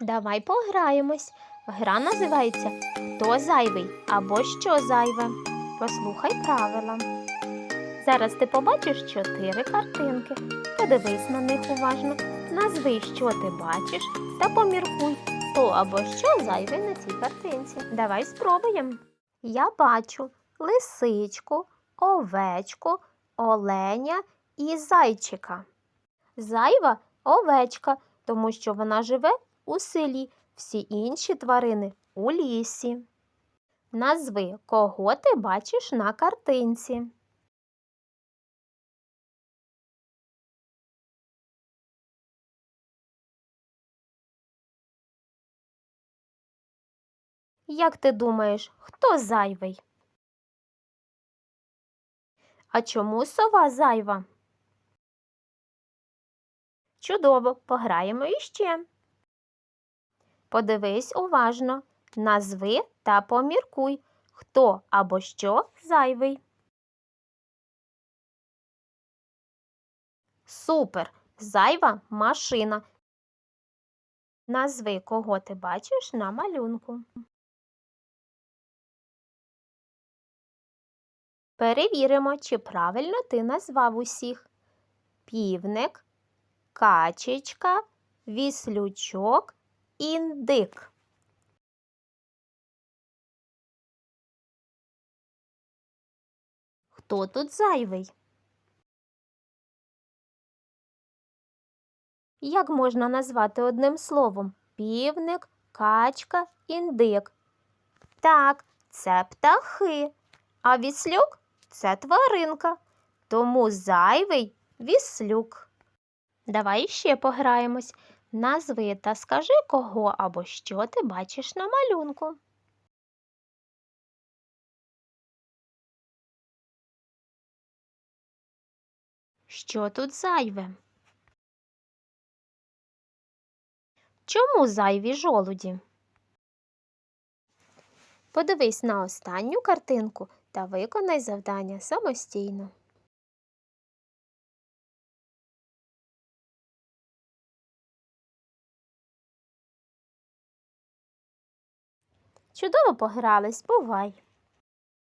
Давай пограємось. Гра називається Хто зайвий або що зайве. Послухай правила. Зараз ти побачиш чотири картинки. Подивись на них уважно, назви, що ти бачиш, та поміркуй, хто або що зайве на цій картинці. Давай спробуємо. Я бачу лисичку, овечку, оленя і зайчика. Зайва овечка, тому що вона живе у селі, всі інші тварини у лісі. Назви, кого ти бачиш на картинці. Як ти думаєш, хто зайвий? А чому сова зайва? Чудово, пограємо іще. Подивись уважно, назви та поміркуй, хто або що зайвий. Супер! Зайва машина. Назви, кого ти бачиш на малюнку. Перевіримо, чи правильно ти назвав усіх. Півник, качечка, віслючок, індик. Хто тут зайвий? Як можна назвати одним словом півник, качка, індик? Так, це птахи, а віслюк це тваринка, тому зайвий віслюк. Давай ще пограємось. Назви та скажи, кого або що ти бачиш на малюнку. Що тут зайве? Чому зайві жолуді? Подивись на останню картинку та виконай завдання самостійно. Чудово погрались, бувай!